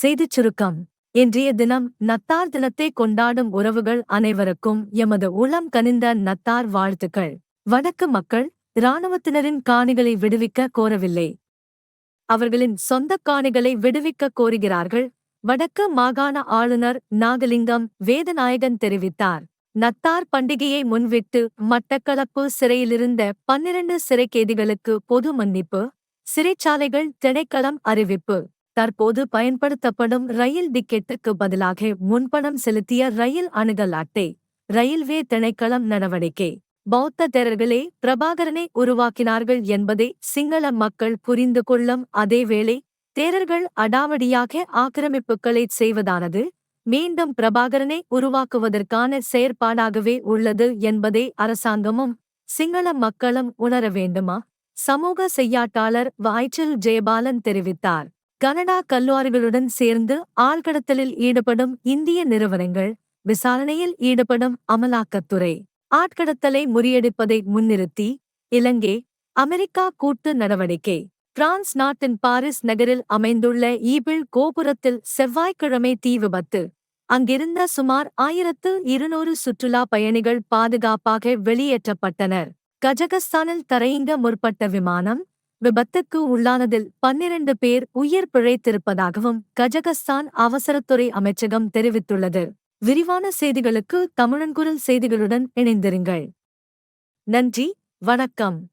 செய்திச் சுருக்கம் இன்றைய தினம் நத்தார் தினத்தை கொண்டாடும் உறவுகள் அனைவருக்கும் எமது உளம் கனிந்த நத்தார் வாழ்த்துக்கள். வடக்கு மக்கள் இராணுவத்தினரின் காணிகளை விடுவிக்க கோரவில்லை. அவர்களின் சொந்தக் காணிகளை விடுவிக்க கோருகிறார்கள். வடக்கு மாகாண ஆளுநர் நாகலிங்கம் வேதநாயகன் தெரிவித்தார். நத்தார் பண்டிகையை முன்விட்டு மட்டக்களப்பு சிறையிலிருந்த பன்னிரண்டு சிறைக்கைதிகளுக்கு பொது மன்னிப்பு சிறைச்சாலைகள் திணைக்களம் அறிவிப்பு. தற்போது பயன்படுத்தப்படும் ரயில் டிக்கெட்டுக்கு பதிலாக முன்பணம் செலுத்திய ரயில் அணுகல் அட்டை ரயில்வே திணைக்களம் நடவடிக்கை. பௌத்த தேரர்களே பிரபாகரனை உருவாக்கினார்கள் என்பதை சிங்கள மக்கள் புரிந்து கொள்ளும் அதேவேளை தேரர்கள் அடாவடியாக ஆக்கிரமிப்புகளை செய்வதானது? மீண்டும் பிரபாகரனை உருவாக்குவதற்கான செயற்பாடாகவே உள்ளது என்பதை அரசாங்கமும் சிங்கள மக்களும் உணர வேண்டுமா? சமூக செய்யாட்டாளர் வாய்ச்சல் ஜெயபாலன் தெரிவித்தார். கனடா கல்லூரிகளுடன் சேர்ந்து ஆழ்கடத்தலில் ஈடுபடும் இந்திய நிறுவனங்கள் விசாரணையில் ஈடுபடும் அமலாக்கத்துறை. ஆட்கடத்தலை முறியடிப்பதை முன்னிறுத்தி இலங்கை அமெரிக்கா கூட்டு நடவடிக்கை. பிரான்ஸ் நாட்டின் பாரிஸ் நகரில் அமைந்துள்ள ஈபிள் கோபுரத்தில் செவ்வாய்க்கிழமை தீ விபத்து. அங்கிருந்த சுமார் ஆயிரத்து இருநூறு சுற்றுலா பயணிகள் பாதுகாப்பாக வெளியேற்றப்பட்டனர். கஜகஸ்தானில் தரையிங்க முற்பட்ட விமானம் விபத்துக்கு உள்ளானதில் பன்னிரண்டு பேர் உயிர் பிழைத்திருப்பதாகவும் கஜகஸ்தான் அவசரத்துறை அமைச்சகம் தெரிவித்துள்ளது. விரிவான செய்திகளுக்கு தமிழன்குரல் செய்திகளுடன் இணைந்திருங்கள். நன்றி வணக்கம்.